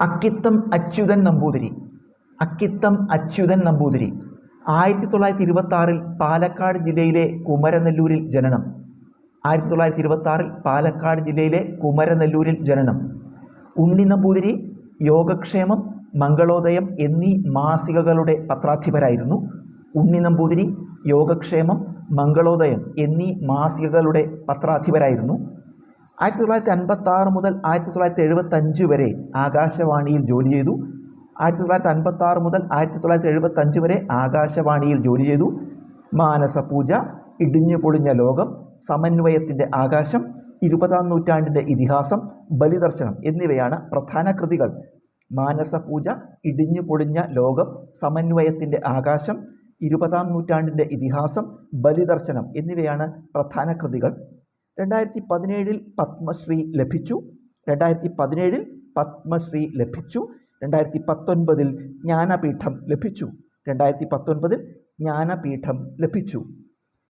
അക്കിത്തം അച്യുതൻ നമ്പൂതിരി. അക്കിത്തം അച്യുതൻ നമ്പൂതിരി. ആയിരത്തി തൊള്ളായിരത്തി ഇരുപത്തി പാലക്കാട് ജില്ലയിലെ കുമരനെല്ലൂരിൽ ജനനം. ആയിരത്തി തൊള്ളായിരത്തി ഇരുപത്തി പാലക്കാട് ജില്ലയിലെ കുമരനെല്ലൂരിൽ ജനനം. ഉണ്ണി നമ്പൂതിരി യോഗക്ഷേമം മംഗളോദയം എന്നീ മാസികകളുടെ പത്രാധിപരായിരുന്നു. ഉണ്ണി നമ്പൂതിരി യോഗക്ഷേമം മംഗളോദയം എന്നീ മാസികകളുടെ പത്രാധിപരായിരുന്നു. ആയിരത്തി തൊള്ളായിരത്തി അൻപത്തി ആറ് മുതൽ ആയിരത്തി തൊള്ളായിരത്തി എഴുപത്തഞ്ച് വരെ ആകാശവാണിയിൽ ജോലി ചെയ്തു. ആയിരത്തി തൊള്ളായിരത്തി അൻപത്തി ആറ് മുതൽ ആയിരത്തി തൊള്ളായിരത്തി എഴുപത്തഞ്ച് വരെ ആകാശവാണിയിൽ ജോലി ചെയ്തു. മാനസപൂജ ഇടിഞ്ഞു പൊളിഞ്ഞ ലോകം സമന്വയത്തിന്റെ ആകാശം ഇരുപതാം നൂറ്റാണ്ടിന്റെ ഇതിഹാസം ബലിദർശനം എന്നിവയാണ് പ്രധാന കൃതികൾ. മാനസപൂജ ഇടിഞ്ഞു പൊളിഞ്ഞ ലോകം സമന്വയത്തിന്റെ ആകാശം ഇരുപതാം നൂറ്റാണ്ടിന്റെ ഇതിഹാസം ബലിദർശനം എന്നിവയാണ് പ്രധാന കൃതികൾ. രണ്ടായിരത്തി പതിനേഴിൽ പത്മശ്രീ ലഭിച്ചു. രണ്ടായിരത്തി പതിനേഴിൽ പത്മശ്രീ ലഭിച്ചു. രണ്ടായിരത്തി പത്തൊൻപതിൽ ജ്ഞാനപീഠം ലഭിച്ചു. രണ്ടായിരത്തി പത്തൊൻപതിൽ ജ്ഞാനപീഠം ലഭിച്ചു.